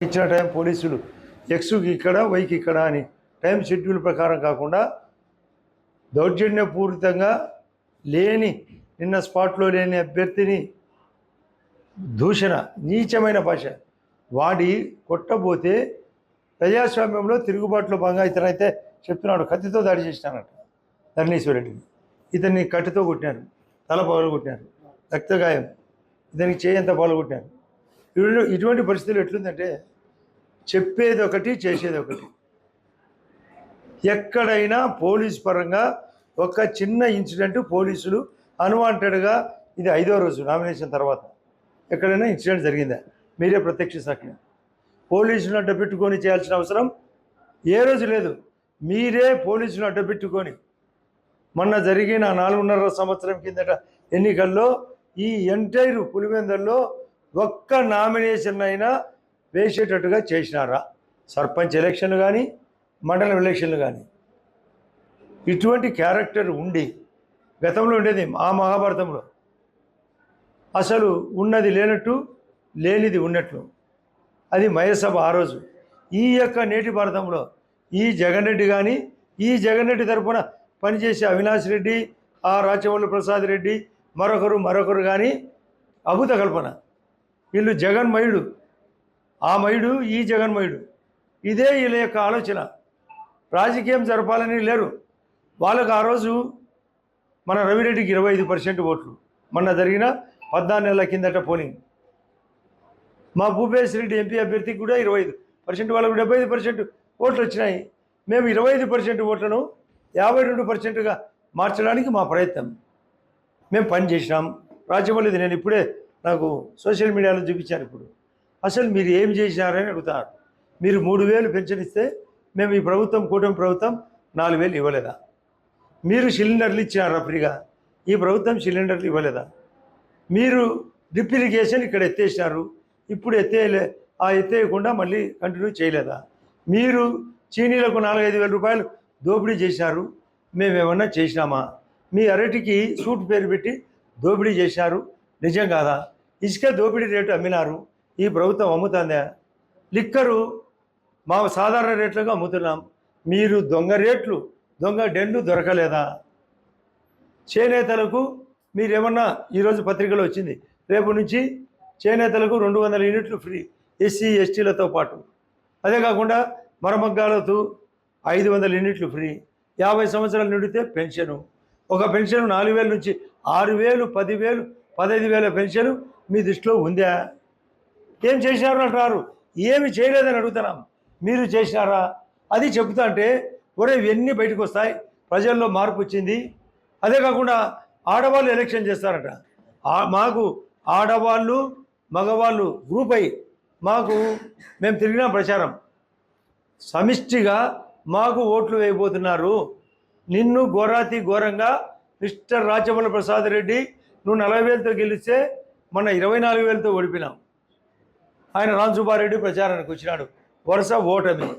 ఇచ్చిన టైం పోలీసులు ఎక్స్కి ఇక్కడ వైకి ఇక్కడ అని టైం షెడ్యూల్ ప్రకారం కాకుండా దౌర్జన్యపూరితంగా లేని నిన్న స్పాట్లో లేని అభ్యర్థిని దూషణ నీచమైన భాష వాడి కొట్టబోతే ప్రజాస్వామ్యంలో తిరుగుబాటులో భాగంగా ఇతనైతే చెప్తున్నాడు కత్తితో దాడి చేసినానట ధర్ణీశ్వరెడ్డిని ఇతన్ని కట్టితో కొట్టినారు తల పగలు కొట్టినారు రక్తగాయం. ఇతనికి చేయంత పగలు కొట్టినారు. ఇటువంటి పరిస్థితులు ఎట్లుందంటే చెప్పేది ఒకటి చేసేది ఒకటి. ఎక్కడైనా పోలీస్ పరంగా ఒక చిన్న ఇన్సిడెంట్ పోలీసులు అన్వాంటెడ్గా ఇది ఐదో రోజు నామినేషన్ తర్వాత ఎక్కడైనా ఇన్సిడెంట్ జరిగిందా? మీరే ప్రత్యక్ష సాక్షి పోలీసులను అడ్డ పెట్టుకొని చేయాల్సిన అవసరం ఏ రోజు లేదు. మీరే పోలీసులను అడ్డ పెట్టుకొని మొన్న జరిగిన నాలుగున్నర సంవత్సరం కిందట ఎన్నికల్లో ఈ ఎంటైర్ పులివెందల్లో ఒక్క నామినేషన్ అయినా వేసేటట్టుగా చేసినారా? సర్పంచ్ ఎలక్షన్లు కానీ మండలం ఎలక్షన్లు కానీ ఇటువంటి క్యారెక్టర్ ఉండి గతంలో ఉండేది ఆ మహాభారతంలో. అసలు ఉన్నది లేనట్టు లేనిది ఉన్నట్లు. అది మయసభ ఆ రోజు. ఈ యొక్క నేటి భారతంలో ఈ జగన్ రెడ్డి కానీ ఈ జగన్ రెడ్డి తరఫున పనిచేసే అవినాష్ రెడ్డి ఆ రాచవల్లి ప్రసాద్ రెడ్డి మరొకరు మరొకరు కానీ అభూత కల్పన. వీళ్ళు జగన్మయుడు. ఆ మయుడు ఈ జగన్మయుడు. ఇదే వీళ్ళ యొక్క ఆలోచన. రాజకీయం జరపాలని లేరు. వాళ్ళకు ఆ రోజు మన రవిరెడ్డికి ఇరవై ఐదు పర్సెంట్ ఓట్లు. మొన్న జరిగిన పద్నాలుగు నెలల కిందట పోలింగ్. మా భూపేశ్ రెడ్డి ఎంపీ అభ్యర్థికి కూడా ఇరవై ఐదు పర్సెంట్ వాళ్ళకు డెబ్బై ఐదు పర్సెంట్ ఓట్లు వచ్చినాయి. మేము ఇరవై ఐదు పర్సెంట్ ఓట్లను యాభై రెండు పర్సెంట్గా మార్చడానికి మా ప్రయత్నం. మేము పని చేసినాం. నేను ఇప్పుడే నాకు సోషల్ మీడియాలో చూపించాను ఇప్పుడు. అసలు మీరు ఏం చేసినారని అడుగుతారు మీరు మూడు వేలు పెన్షన్ ఇస్తే మేము ఈ ప్రభుత్వం కూటమి ప్రభుత్వం నాలుగు వేలు ఇవ్వలేదా? మీరు సిలిండర్లు ఇచ్చినారా ఫ్రీగా? ఈ ప్రభుత్వం సిలిండర్లు ఇవ్వలేదా? మీరు డ్రిప్ ఇరిగేషన్ ఇక్కడ ఎత్తేసినారు. ఇప్పుడు ఎత్తేయలే ఆ ఎత్తేయకుండా మళ్ళీ కంటిన్యూ చేయలేదా? మీరు చీనీలకు నాలుగైదు వేల రూపాయలు దోపిడీ చేశారు. మేమేమన్నా చేసినామా? మీ అరటికి సూట్ పేరు పెట్టి దోపిడీ చేశారు. నిజం కాదా? ఇసుక దోపిడీ రేటు అమ్మినారు. ఈ ప్రభుత్వం అమ్ముతుందా? లిక్కరు మా సాధారణ రేట్లుగా అమ్ముతున్నాం. మీరు దొంగ రేట్లు దొంగ డెన్లు దొరకలేదా? చేనేతలకు మీరేమన్నా ఈరోజు పత్రికలో వచ్చింది రేపు నుంచి చేనేతలకు రెండు వందల యూనిట్లు ఫ్రీ ఎస్సీ ఎస్టీలతో పాటు. అదే కాకుండా మరమగ్గాలతో ఐదు వందల యూనిట్లు ఫ్రీ యాభై సంవత్సరాలు నిండితే పెన్షను. ఒక పెన్షన్ నాలుగు వేల నుంచి ఆరు వేలు పదివేలు పదహైదు వేల పెన్షన్ మీ దృష్టిలో ఉందా? ఏం చేసినారు అంటారు ఏమి చేయలేదని అడుగుతున్నాం. మీరు చేసినారా అది చెబుతా అంటే ఒరే ఇవన్నీ బయటకు వస్తాయి. ప్రజల్లో మార్పు వచ్చింది. అదే కాకుండా ఆడవాళ్ళు ఎలక్షన్ చేస్తారట. మాకు ఆడవాళ్ళు మగవాళ్ళు గ్రూప్ అయ్యి మాకు మేము తిరిగిన ప్రచారం. సమిష్టిగా మాకు ఓట్లు వేయబోతున్నారు. నిన్ను ఘోరాతి ఘోరంగా మిస్టర్ రాచమల్ల ప్రసాద్ రెడ్డి నువ్వు నలభై వేలతో గెలిస్తే మన ఇరవై నాలుగు వేలతో ఓడిపినాం ఆయన రాంజుబారెడ్డి ప్రచారానికి వచ్చినాడు. వరుస ఓటమి.